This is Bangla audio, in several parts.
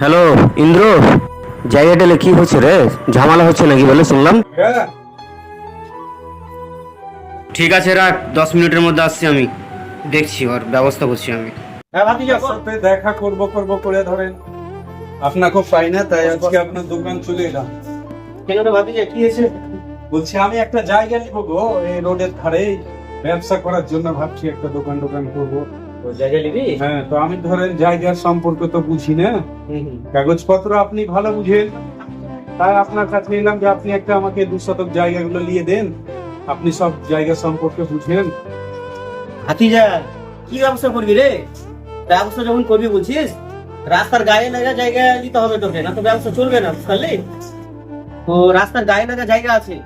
হ্যালো ইন্দ্র? জায়গাটালে কি হচ্ছে রে? ঝামেলা হচ্ছে নাকি বলে শুনলাম। ঠিক আছে রাখ। দশ মিনিটের মধ্যে আসছি আমি। দেখছি ওর ব্যবস্থা করছি আমি। হ্যাঁ সাথে দেখা করব করব করে ধরেন। আপনাকে পাই না তাই আজকে আপনার দোকান চলে এলাম। কেন রে ভাতিজা কি হয়েছে? বলছি আমি একটা জায়গা নিব গো এই রোডের ধারে ব্যবসা করার জন্য ভাবছি একটা দোকান দোকান করব। হ্যাঁ তো আমি ধরেন জায়গার সম্পর্কে তো বুঝি না। কাগজপত্র আপনি ভালো বুঝেন। তাই আপনার কাছে এলাম যে আপনি একটা আমাকে দু শতক জায়গাগুলো নিয়ে দেন। আপনি সব জায়গা সম্পর্কে বুঝেন। ভাতিজা কি ব্যবসা করবি রে? ব্যবসা যখন করবি বলছিস রাস্তার গায়ে লাগা জায়গা দিতে হবে তোকে না তো ব্যবসা চলবে না বুঝলি তো রাস্তার গায়ে লাগা জায়গা আছে।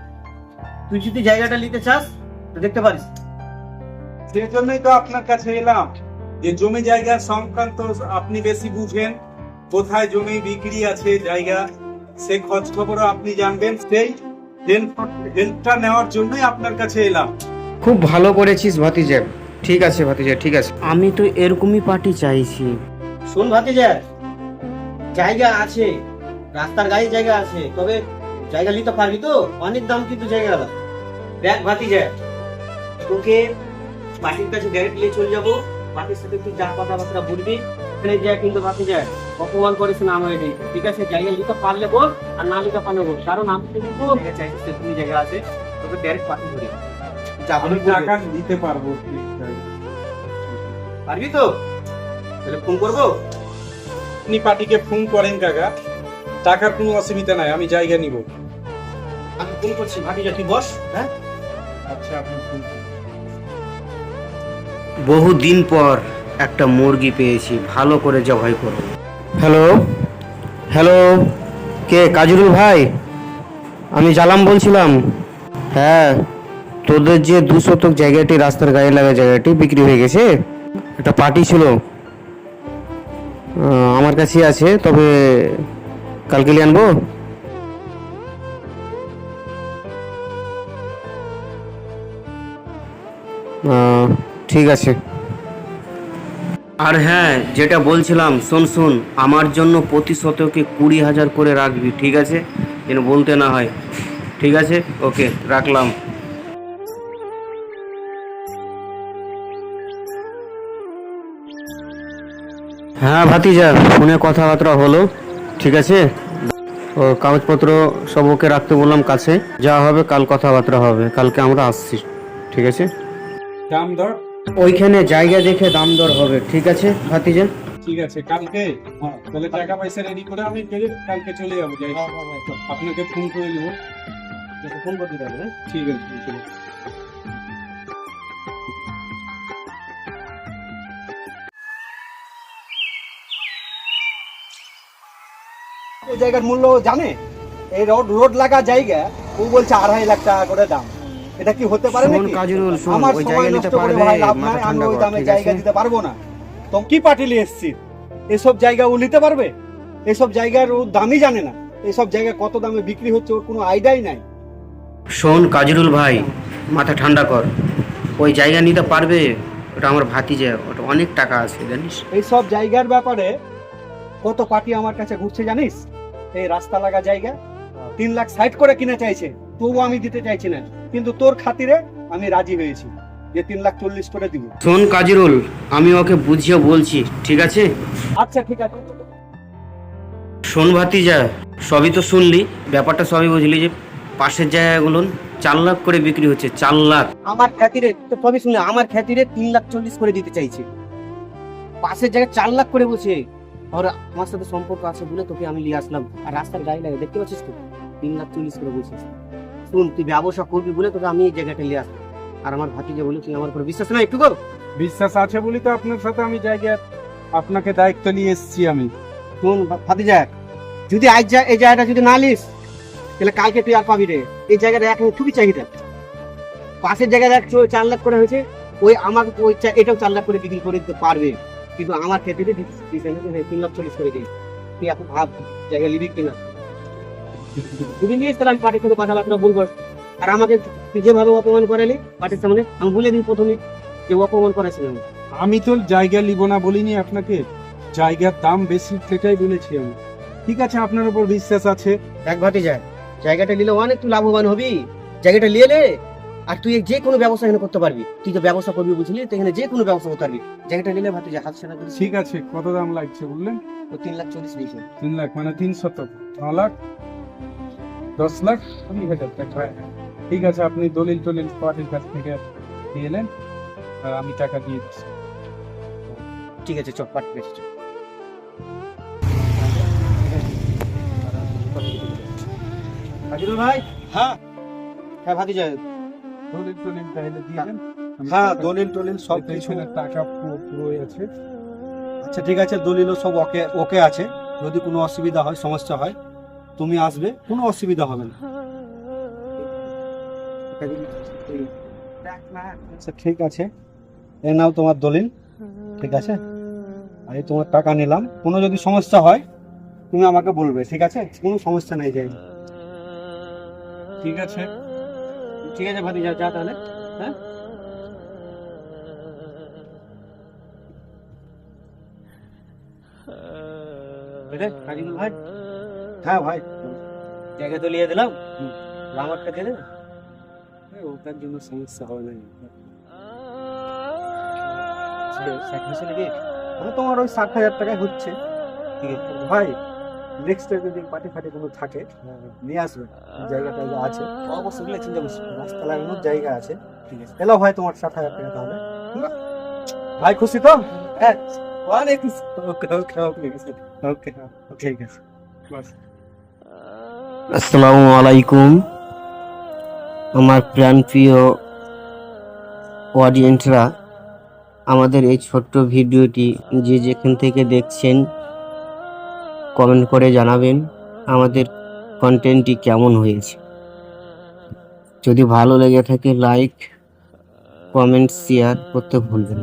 তুই যদি জায়গাটা নিতে চাস তো দেখতে পারিস। সেই জন্যই তো আপনার কাছে এলাম। যে জমি জায়গা সংক্রান্ত আপনি বেশি বুঝেন কোথায় জমি বিক্রি আছে জায়গা সে খোঁজ খবরও আপনি জানবেন। সেই হেল্পটা নেওয়ার জন্যই আপনার কাছে এলাম। খুব ভালো করেছিস ভাতিজা। ঠিক আছে ভাতিজা ঠিক আছে। আমি তো এরকমই পার্টি চাইছি। শোন ভাতিজা জায়গা আছে রাস্তার গায়ে জায়গা আছে তবে জায়গা নিতে পারবি তো? অনেক দাম কিন্তু জায়গা দেখ ভাতিজা তোকে পার্টির কাছে ডাইরেক্ট নিয়ে চলে যাব। পার্টির সাথে তুই যা কথাবার্তা বলবি ওখানে যা কিন্তু ভাতিজা অপমান করিস না আমার এটাই ঠিক আছে? জায়গা নিতে পারলে বল আর না নিতে পারলে বল। কারণ আমি কিন্তু জায়গা চাইছিস তুমি জায়গা আছে তোকে ডাইরেক্ট পার্টি ধরি। যা আমি টাকা দিতে পারব পারবি তো? তাহলে ফোন করব? আপনি পার্টিকে ফোন করেন কাকা। টাকার কোনো অসুবিধা নাই আমি জায়গা নিব। আমি ফোন করছি ভাতিজা তুই বস হ্যাঁ? আচ্ছা আপনি ফোন করুন। বহু দিন পর একটা মুরগি পেয়েছি ভালো করে জবাই করব হ্যালো হ্যালো কে কাজরুল ভাই? আমি জালাম বলছিলাম। হ্যাঁ তোদের যে দু শতক জায়গাটি রাস্তার গায়ে লাগা জায়গাটি বিক্রি হয়ে গেছে একটা পার্টি ছিল। আমার কাছে আছে তবে কালকে আনব? আহ, ঠিক আছে। আর হ্যাঁ যেটা বলছিলাম শোন শোন আমার জন্য প্রতি শতকে কুড়ি হাজার করে রাখবি ঠিক আছে? যেন বলতে না হয়। ঠিক আছে? ওকে রাখলাম। হ্যাঁ ভাতিজা ফোনে কথাবার্তা হলো ঠিক আছে? ও কাগজপত্র সব ওকে রাখতে বললাম কাছে। যা হবে কাল কথাবার্তা হবে কালকে আমরা আসছি ঠিক আছে? দাম দর ওইখানে জায়গা দেখে দাম দর হবে ঠিক আছে ভাতিজা? ঠিক আছে কালকে হ্যাঁ তাহলে টাকা পয়সা রেডি করে আমি গেলে কালকে চলে যাব যাই আপনাকে ফোন করে নেব। ফোন করতে যাবে হ্যাঁ? ঠিক আছে ঠিক আছে। এই জায়গার মূল্য জানে? এই রোড রোড লাগা জায়গা ও বলছে আড়াই লাখ টাকা করে দাম। এটা কি হতে পারে নাকি? কাজরুল, আমার ওই সময় জায়গা নিতে নষ্ট করে পারবে, ভাই লাভ নাই আমি ওই দামে জায়গা দিতে পারব না। তো কি পার্টি নিয়ে এসছি? এসব জায়গা ও নিতে পারবে? এসব জায়গার ও দামই জানে না। এসব জায়গা কত দামে বিক্রি হচ্ছে ওর কোনো আইডিয়াই নাই। শোন কাজরুল ভাই মাথা ঠান্ডা কর। ওই জায়গা নিতে পারবে ওটা আমার ভাতিজা ওটা অনেক টাকা আছে জানিস? এই সব জায়গার ব্যাপারে কত পার্টি আমার কাছে ঘুরছে জানিস? এই রাস্তা লাগা জায়গা তিন লাখ সাইড করে কিনে চাইছে তবু আমি দিতে চাইছি না। কিন্তু তোর খাতিরে আমি রাজি হয়েছি। যে তিন লাখ চল্লিশ করে দিব। শোন কাজিরুল আমি ওকে বুঝিয়ে বলছি ঠিক আছে? আচ্ছা ঠিক আছে। শোন ভাতিজা সবই তো শুনলি ব্যাপারটা সবই বুঝলি যে পাশের জায়গাগুলো চার লাখ করে বিক্রি হচ্ছে চার লাখ। আমার খ্যাতিরে তো সবই শুনে আমার খ্যাতিরে তিন লাখ চল্লিশ করে দিতে চাইছে। পাশের জায়গায় চার লাখ করে বসে। আর আমার সাথে সম্পর্ক আছে বলে তোকে আমি নিয়ে আসলাম। আর রাস্তার গাড়ি লাগে দেখতে পাচ্ছিস তো? তিন লাখ চল্লিশ করে বলছিস শুন তুই ব্যবসা করবি বলে তোকে আমি এই জায়গাটা নিয়ে আসব। আর আমার ভাতিজা বলে তুই আমার উপর বিশ্বাস না একটু কর বিশ্বাস আছে বলি তো আপনার সাথে আমি জায়গা আপনাকে দায়িত্ব নিয়ে এসেছি আমি। শুন ভাতিজা যদি আজ যা এই জায়গাটা যদি না লিস তাহলে কালকে তুই আর পাবি রে। এই জায়গাটা এখন খুবই চাহিদা। পাশের জায়গায় চো- চার লাখ করে হয়েছে ওই আমার ওই এটাও চার লাখ করে বিক্রি করে দিতে পারবে। কিন্তু আমার ক্ষেত্রে তিন লাখ চল্লিশ করে দিই তুই এখন ভাব জায়গা নিবি কিনা? তাহলে আমি পার্টির সাথে কথাবার্তা বলব আর আমাকে তুই যেভাবে অপমান করালি পার্টির সামনে আমি বলে দিই প্রথমে যে অপমান করেছিলাম আমি তো জায়গা নিব না বলিনি আপনাকে। জায়গার দাম বেশি সেটাই বলেছি আমি। ঠিক আছে আপনার উপর বিশ্বাস আছে। এক ভাতি যায়। জায়গাটা নিলে অনেক তুই লাভবান হবি। জায়গাটা নিয়ে নে। আর তুই যে কোনো ব্যবসা এখানে করতে পারবি। তুই তো ব্যবসা করবি বুঝলি তো এখানে যে কোনো ব্যবসা করতে পারবি। জায়গাটা নিলে ভাতি যায় হাত সেনা ঠিক আছে কত দাম লাগছে বললেন? তো তিন লাখ চল্লিশ দিয়েছে। তিন লাখ মানে তিন শতক। ন লাখ? দশ লাখ কুড়ি হাজার টাকা ঠিক আছে আপনি দলিল টলিল পার্টির কাছ থেকে দিয়ে নেন আর আমি টাকা দিয়ে দিচ্ছি। ঠিক আছে চল পাঠ পেয়েছি ভাই? হ্যাঁ। হ্যাঁ ভাতি যায় দলিল টলিল তাহলে দিয়ে দেন। হ্যাঁ দলিল টলিল সব কিছু টাকা পুরো আছে। আচ্ছা ঠিক আছে দলিলও সব ওকে ওকে আছে। যদি কোনো অসুবিধা হয় সমস্যা হয় তুমি আসবে, কোনো অসুবিধা হবে না। আচ্ছা ঠিক আছে। এ নাও তোমার দলিল, ঠিক আছে? এই তোমার টাকা নিলাম। কোনো যদি সমস্যা হয়, তুমি আমাকে বলবে, ঠিক আছে? কোনো সমস্যা নেই, যাই। ঠিক আছে? ঠিক আছে ভাতি যা যা তাহলে হ্যাঁ? ভাই। হ্যাঁ ভাই। জায়গা তো লিয়ে দিলাম। আমারটা দিয়ে দেবে? ওটার জন্য সমস্যা হবে না। মানে তোমার ওই ষাট হাজার টাকায় হচ্ছে। ভাই নেক্সট টাইম যদি পার্টি ফাটি কোনো থাকে নিয়ে আসবে। জায়গা টাইগা আছে। অবশ্যই চিন্তা করছি রাস্তা লাগানোর জায়গা আছে। ঠিক আছে। এলো ভাই তোমার ষাট হাজার টাকা তাহলে। ভাই খুশি তো? হ্যাঁ। অনেক ওকে ওকে ওকে ওকে ঠিক আছে। আসসালামু আলাইকুম আমার প্রাণপ্রিয় অডিয়েন্সরা আমাদের এই ছোট্ট ভিডিওটি যে যেখান থেকে দেখছেন কমেন্ট করে জানাবেন আমাদের কন্টেন্টটি কেমন হয়েছে যদি ভালো লেগে থাকে লাইক কমেন্ট শেয়ার করতে ভুলবেন।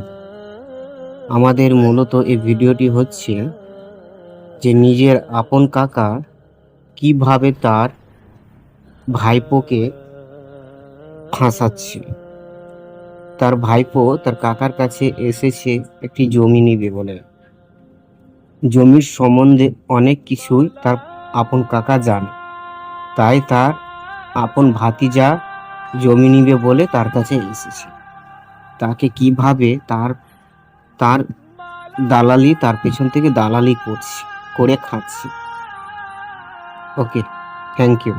আমাদের মূলত এই ভিডিওটি হচ্ছে যে নিজের আপন কাকা কীভাবে তার ভাইপোকে ফাঁসাচ্ছে তার ভাইপো তার কাকার কাছে এসেছে একটি জমি নিবে বলে। জমির সম্বন্ধে অনেক কিছুই তার আপন কাকা জানে। তাই তার আপন ভাতিজা জমি নিবে বলে তার কাছে এসেছে। তাকে কীভাবে তার তার দালালি তার পেছন থেকে দালালি করছে, করে খাচ্ছে? Okay thank you